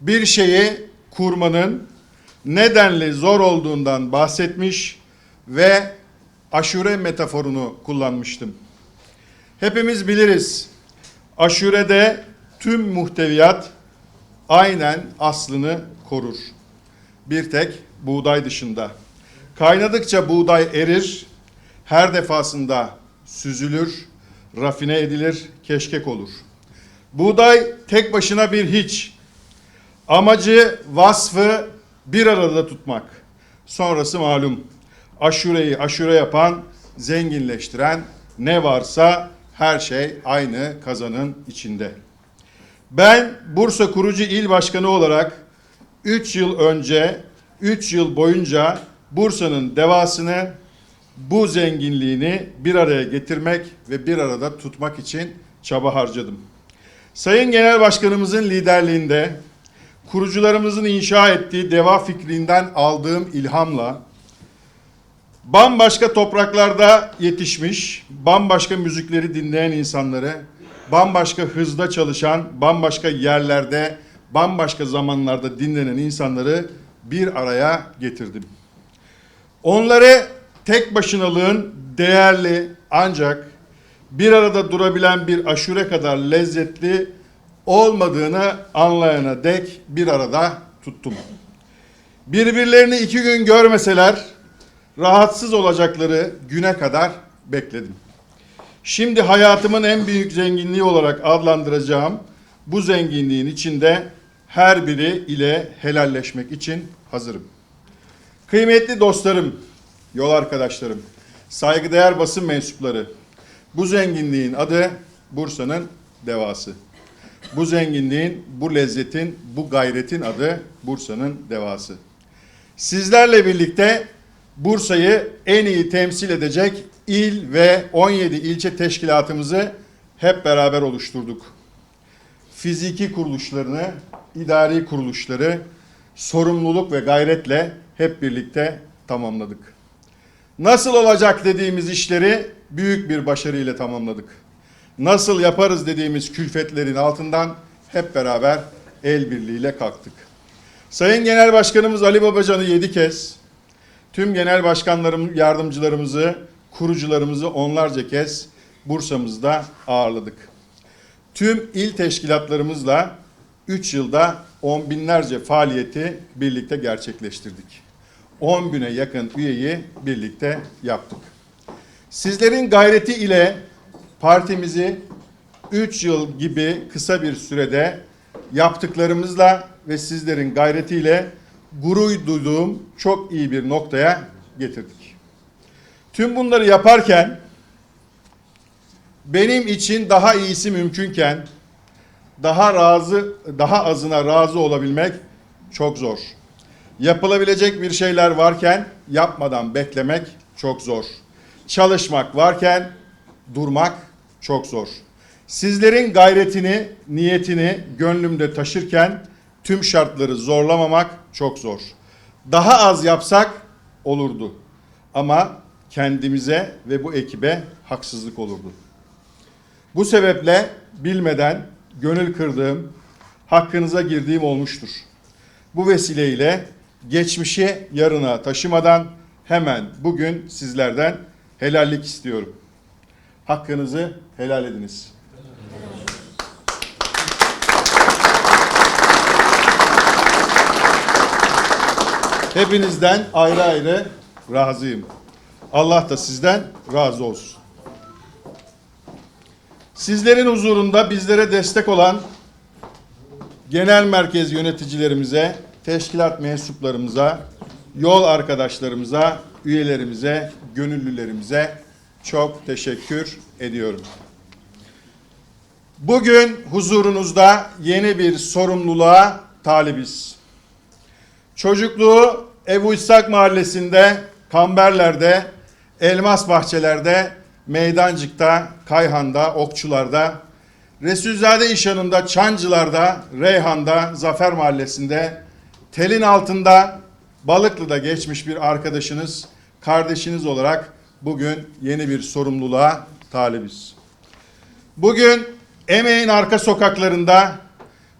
bir şeyi kurmanın nedenli zor olduğundan bahsetmiş ve aşure metaforunu kullanmıştım. Hepimiz biliriz. Aşurede tüm muhteviyat aynen aslını korur. Bir tek buğday dışında. Kaynadıkça buğday erir, her defasında süzülür, rafine edilir, keşkek olur. Buğday tek başına bir hiç. Amacı, vasfı bir arada tutmak. Sonrası malum. Aşureyi aşure yapan, zenginleştiren ne varsa her şey aynı kazanın içinde. Ben Bursa Kurucu İl Başkanı olarak 3 yıl önce, 3 yıl boyunca Bursa'nın devasını, bu zenginliğini bir araya getirmek ve bir arada tutmak için çaba harcadım. Sayın Genel Başkanımızın liderliğinde kurucularımızın inşa ettiği deva fikrinden aldığım ilhamla bambaşka topraklarda yetişmiş, bambaşka müzikleri dinleyen insanları, bambaşka hızda çalışan, bambaşka yerlerde, bambaşka zamanlarda dinlenen insanları bir araya getirdim. Onları tek başınalığın değerli ancak bir arada durabilen bir aşure kadar lezzetli olmadığını anlayana dek bir arada tuttum. Birbirlerini iki gün görmeseler rahatsız olacakları güne kadar bekledim. Şimdi hayatımın en büyük zenginliği olarak adlandıracağım bu zenginliğin içinde her biri ile helalleşmek için hazırım. Kıymetli dostlarım, yol arkadaşlarım, saygıdeğer basın mensupları, bu zenginliğin adı Bursa'nın devası. Bu zenginliğin, bu lezzetin, bu gayretin adı Bursa'nın devası. Sizlerle birlikte Bursa'yı en iyi temsil edecek il ve 17 ilçe teşkilatımızı hep beraber oluşturduk. Fiziki kuruluşlarını, idari kuruluşları sorumluluk ve gayretle hep birlikte tamamladık. Nasıl olacak dediğimiz işleri büyük bir başarıyla tamamladık. Nasıl yaparız dediğimiz külfetlerin altından hep beraber el birliğiyle kalktık. Sayın Genel Başkanımız Ali Babacan'ı yedi kez, tüm genel başkanlarım, yardımcılarımızı, kurucularımızı onlarca kez Bursa'mızda ağırladık. Tüm il teşkilatlarımızla 3 yılda on binlerce faaliyeti birlikte gerçekleştirdik. 10 bine yakın üyeyi birlikte yaptık. Sizlerin gayreti ile partimizi 3 yıl gibi kısa bir sürede yaptıklarımızla ve sizlerin gayretiyle gurur duyduğum çok iyi bir noktaya getirdik. Tüm bunları yaparken benim için daha iyisi mümkünken daha razı daha azına razı olabilmek çok zor. Yapılabilecek bir şeyler varken yapmadan beklemek çok zor. Çalışmak varken durmak çok zor. Sizlerin gayretini, niyetini gönlümde taşırken tüm şartları zorlamamak çok zor. Daha az yapsak olurdu. Ama kendimize ve bu ekibe haksızlık olurdu. Bu sebeple bilmeden gönül kırdığım, hakkınıza girdiğim olmuştur. Bu vesileyle geçmişi yarına taşımadan hemen bugün sizlerden helallik istiyorum. Hakkınızı helal ediniz. Hepinizden ayrı ayrı razıyım. Allah da sizden razı olsun. Sizlerin huzurunda bizlere destek olan genel merkez yöneticilerimize, teşkilat mensuplarımıza, yol arkadaşlarımıza, üyelerimize, gönüllülerimize çok teşekkür ediyorum. Bugün huzurunuzda yeni bir sorumluluğa talibiz. Çocukluğu Ebu İshak Mahallesi'nde, Kamberler'de, Elmas Bahçeler'de, Meydancık'ta, Kayhan'da, Okçular'da, Resulzade İşhanı'nda, Çancılar'da, Reyhan'da, Zafer Mahallesi'nde, telin altında, Balıklı'da geçmiş bir arkadaşınız, kardeşiniz olarak bugün yeni bir sorumluluğa talibiz. Bugün emeğin arka sokaklarında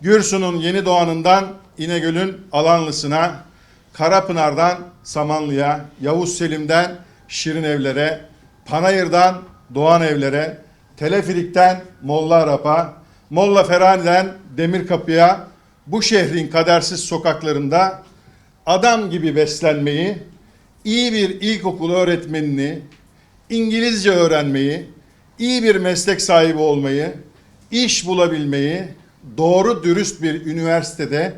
Gürsu'nun yeni doğanından İnegöl'ün Alanlısına, Karapınar'dan Samanlı'ya, Yavuz Selim'den Şirin Evler'e, Panayır'dan Doğan Evler'e, Teleferik'ten Molla Arap'a, Molla Ferani'den Demirkapı'ya, bu şehrin kadersiz sokaklarında adam gibi beslenmeyi, iyi bir ilkokul öğretmenini, İngilizce öğrenmeyi, iyi bir meslek sahibi olmayı, iş bulabilmeyi, doğru dürüst bir üniversitede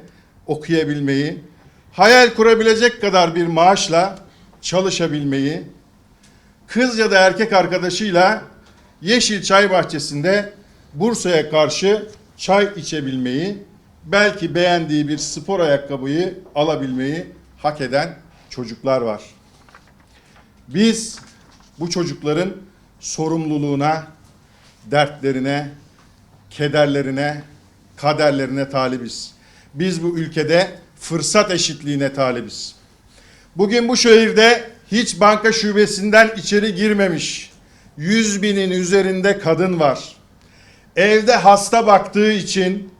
okuyabilmeyi, hayal kurabilecek kadar bir maaşla çalışabilmeyi, kız ya da erkek arkadaşıyla Yeşil Çay Bahçesi'nde Bursa'ya karşı çay içebilmeyi, belki beğendiği bir spor ayakkabıyı alabilmeyi hak eden çocuklar var. Biz bu çocukların sorumluluğuna, dertlerine, kederlerine, kaderlerine talibiz. Biz bu ülkede fırsat eşitliğine talibiz. Bugün bu şehirde hiç banka şubesinden içeri girmemiş 100 binin üzerinde kadın var. Evde hasta baktığı için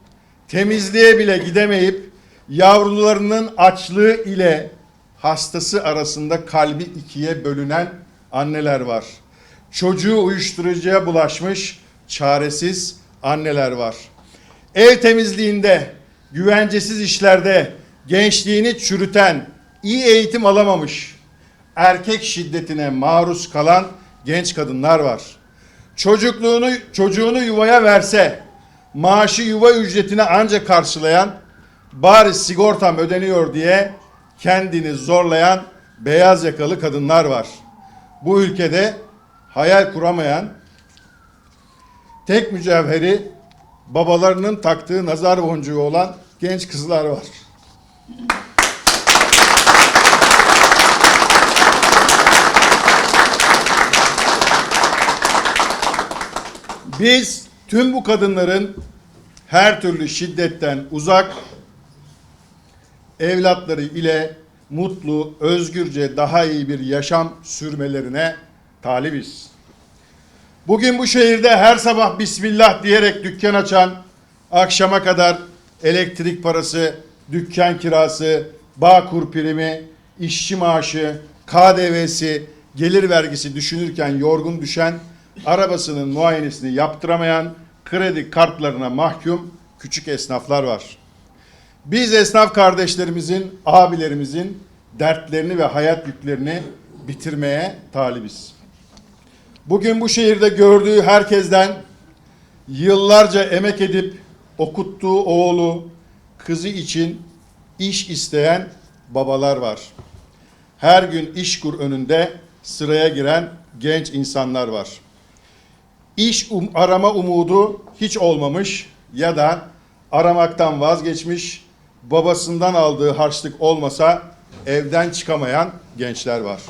temizliğe bile gidemeyip yavrularının açlığı ile hastası arasında kalbi ikiye bölünen anneler var. Çocuğu uyuşturucuya bulaşmış çaresiz anneler var. Ev temizliğinde, güvencesiz işlerde gençliğini çürüten, iyi eğitim alamamış, erkek şiddetine maruz kalan genç kadınlar var. Çocukluğunu çocuğunu yuvaya verse maaşı yuva ücretini ancak karşılayan bari sigortam ödeniyor diye kendini zorlayan beyaz yakalı kadınlar var. Bu ülkede hayal kuramayan tek mücevheri babalarının taktığı nazar boncuğu olan genç kızlar var. Biz tüm bu kadınların her türlü şiddetten uzak evlatları ile mutlu, özgürce daha iyi bir yaşam sürmelerine talibiz. Bugün bu şehirde her sabah Bismillah diyerek dükkan açan, akşama kadar elektrik parası, dükkan kirası, bağkur primi, işçi maaşı, KDV'si, gelir vergisi düşünürken yorgun düşen, arabasının muayenesini yaptıramayan, kredi kartlarına mahkum küçük esnaflar var. Biz esnaf kardeşlerimizin, abilerimizin dertlerini ve hayat yüklerini bitirmeye talibiz. Bugün bu şehirde gördüğü herkesten yıllarca emek edip okuttuğu oğlu, kızı için iş isteyen babalar var. Her gün işkur önünde sıraya giren genç insanlar var. İş um- arama umudu hiç olmamış ya da aramaktan vazgeçmiş, babasından aldığı harçlık olmasa evden çıkamayan gençler var.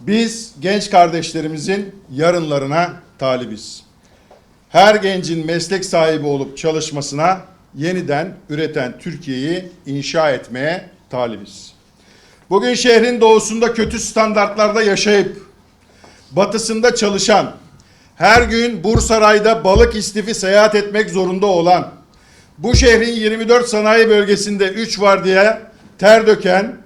Biz genç kardeşlerimizin yarınlarına talibiz. Her gencin meslek sahibi olup çalışmasına yeniden üreten Türkiye'yi inşa etmeye talibiz. Bugün şehrin doğusunda kötü standartlarda yaşayıp batısında çalışan, her gün Bursaray'da balık istifi seyahat etmek zorunda olan, bu şehrin 24 sanayi bölgesinde 3 var diye ter döken,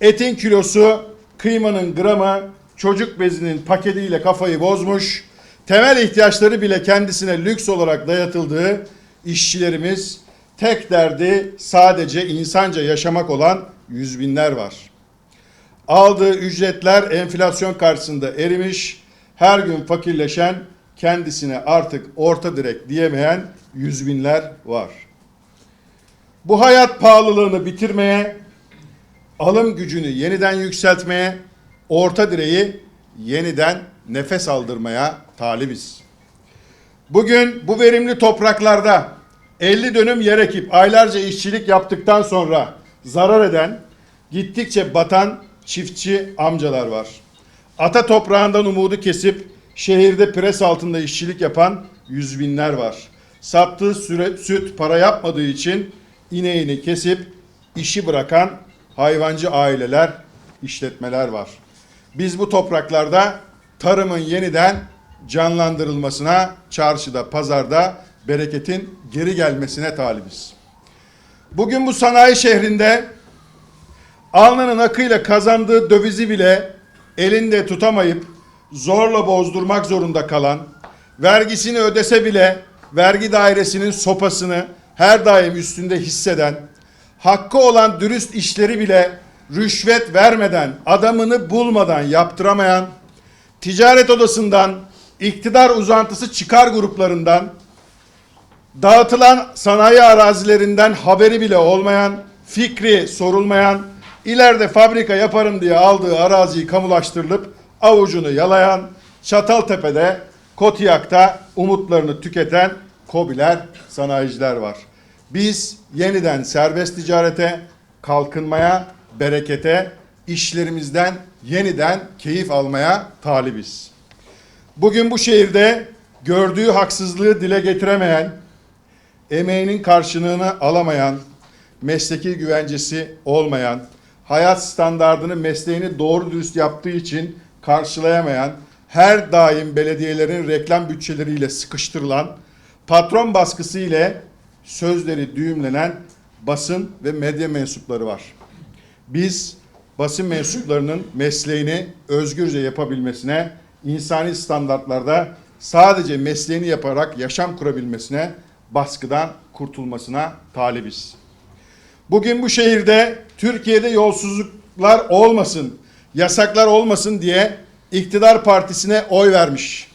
etin kilosu, kıymanın gramı, çocuk bezinin paketiyle kafayı bozmuş, temel ihtiyaçları bile kendisine lüks olarak dayatıldığı işçilerimiz tek derdi sadece insanca yaşamak olan yüz binler var. Aldığı ücretler enflasyon karşısında erimiş, her gün fakirleşen, kendisine artık orta direk diyemeyen yüz binler var. Bu hayat pahalılığını bitirmeye, alım gücünü yeniden yükseltmeye, orta direği yeniden nefes aldırmaya talibiz. Bugün bu verimli topraklarda 50 dönüm yer ekip aylarca işçilik yaptıktan sonra zarar eden, gittikçe batan çiftçi amcalar var. Ata toprağından umudu kesip şehirde pres altında işçilik yapan yüz binler var. Sattığı süre, süt para yapmadığı için ineğini kesip işi bırakan hayvancı aileler, işletmeler var. Biz bu topraklarda tarımın yeniden canlandırılmasına, çarşıda, pazarda bereketin geri gelmesine talibiz. Bugün bu sanayi şehrinde alnının akıyla kazandığı dövizi bile elinde tutamayıp zorla bozdurmak zorunda kalan, vergisini ödese bile vergi dairesinin sopasını her daim üstünde hisseden, hakkı olan dürüst işleri bile rüşvet vermeden, adamını bulmadan yaptıramayan, ticaret odasından, iktidar uzantısı çıkar gruplarından, dağıtılan sanayi arazilerinden haberi bile olmayan, fikri sorulmayan, ileride fabrika yaparım diye aldığı araziyi kamulaştırılıp avucunu yalayan, Çataltepe'de, Kotiyak'ta umutlarını tüketen kobiler, sanayiciler var. Biz yeniden serbest ticarete, kalkınmaya, berekete, işlerimizden yeniden keyif almaya talibiz. Bugün bu şehirde gördüğü haksızlığı dile getiremeyen, emeğinin karşılığını alamayan, mesleki güvencesi olmayan, hayat standardını mesleğini doğru dürüst yaptığı için karşılayamayan, her daim belediyelerin reklam bütçeleriyle sıkıştırılan, patron baskısı ile sözleri düğümlenen basın ve medya mensupları var. Biz basın mensuplarının mesleğini özgürce yapabilmesine, insani standartlarda sadece mesleğini yaparak yaşam kurabilmesine, baskıdan kurtulmasına talibiz. Bugün bu şehirde Türkiye'de yolsuzluklar olmasın, yasaklar olmasın diye iktidar partisine oy vermiş.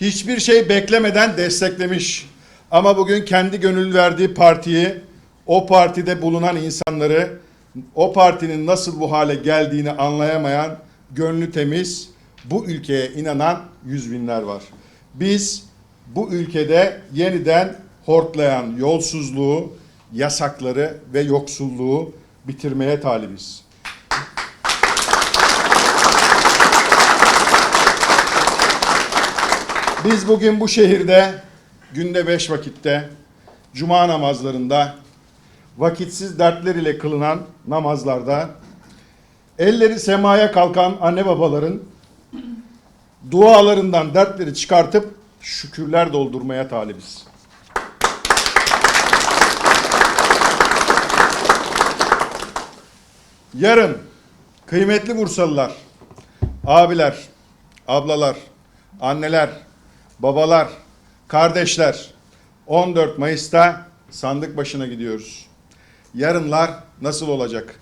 Hiçbir şey beklemeden desteklemiş. Ama bugün kendi gönül verdiği partiyi, o partide bulunan insanları, o partinin nasıl bu hale geldiğini anlayamayan, gönlü temiz, bu ülkeye inanan yüz binler var. Biz bu ülkede yeniden hortlayan yolsuzluğu, yasakları ve yoksulluğu bitirmeye talibiz. Biz bugün bu şehirde günde beş vakitte cuma namazlarında vakitsiz dertler ile kılınan namazlarda elleri semaya kalkan anne babaların dualarından dertleri çıkartıp şükürler doldurmaya talibiz. Yarın kıymetli Bursalılar, abiler, ablalar, anneler, babalar, kardeşler 14 Mayıs'ta sandık başına gidiyoruz. Yarınlar nasıl olacak?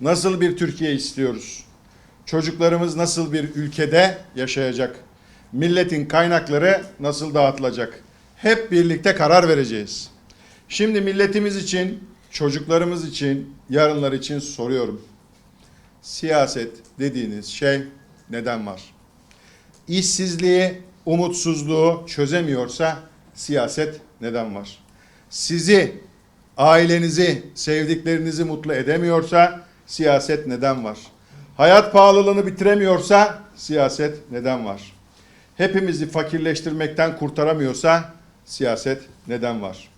Nasıl bir Türkiye istiyoruz? Çocuklarımız nasıl bir ülkede yaşayacak? Milletin kaynakları nasıl dağıtılacak? Hep birlikte karar vereceğiz. Şimdi milletimiz için, çocuklarımız için, yarınlar için soruyorum. Siyaset dediğiniz şey neden var? İşsizliği, umutsuzluğu çözemiyorsa siyaset neden var? Sizi, ailenizi, sevdiklerinizi mutlu edemiyorsa siyaset neden var? Hayat pahalılığını bitiremiyorsa siyaset neden var? Hepimizi fakirleştirmekten kurtaramıyorsa siyaset neden var?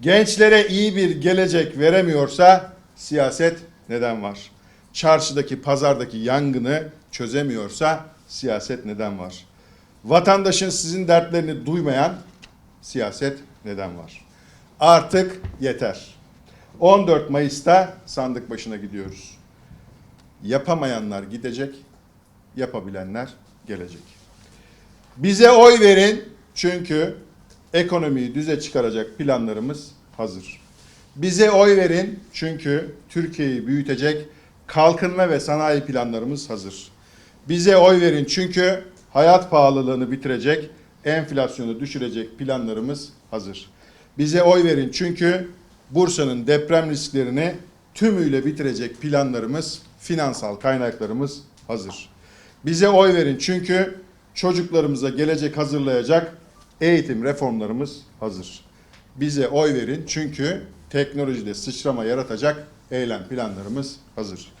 Gençlere iyi bir gelecek veremiyorsa siyaset neden var? Çarşıdaki, pazardaki yangını çözemiyorsa siyaset neden var? Vatandaşın sizin dertlerini duymayan siyaset neden var? Artık yeter. 14 Mayıs'ta sandık başına gidiyoruz. Yapamayanlar gidecek, yapabilenler gelecek. Bize oy verin çünkü ekonomiyi düze çıkaracak planlarımız hazır. Bize oy verin çünkü Türkiye'yi büyütecek kalkınma ve sanayi planlarımız hazır. Bize oy verin çünkü hayat pahalılığını bitirecek, enflasyonu düşürecek planlarımız hazır. Bize oy verin çünkü Bursa'nın deprem risklerini tümüyle bitirecek planlarımız, finansal kaynaklarımız hazır. Bize oy verin çünkü çocuklarımıza gelecek hazırlayacak eğitim reformlarımız hazır. Bize oy verin çünkü teknolojide sıçrama yaratacak eylem planlarımız hazır.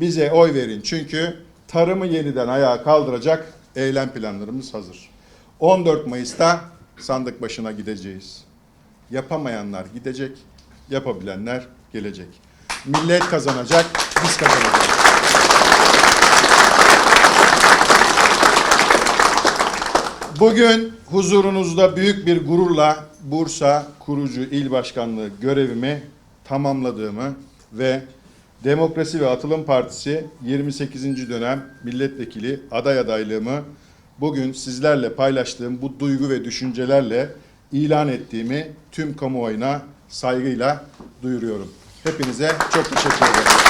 Bize oy verin çünkü tarımı yeniden ayağa kaldıracak eylem planlarımız hazır. 14 Mayıs'ta sandık başına gideceğiz. Yapamayanlar gidecek, yapabilenler gelecek. Millet kazanacak, biz kazanacağız. Bugün huzurunuzda büyük bir gururla Bursa Kurucu İl Başkanlığı görevimi tamamladığımı ve Demokrasi ve Atılım Partisi 28. dönem milletvekili aday adaylığımı bugün sizlerle paylaştığım bu duygu ve düşüncelerle ilan ettiğimi tüm kamuoyuna saygıyla duyuruyorum. Hepinize çok teşekkür ederim.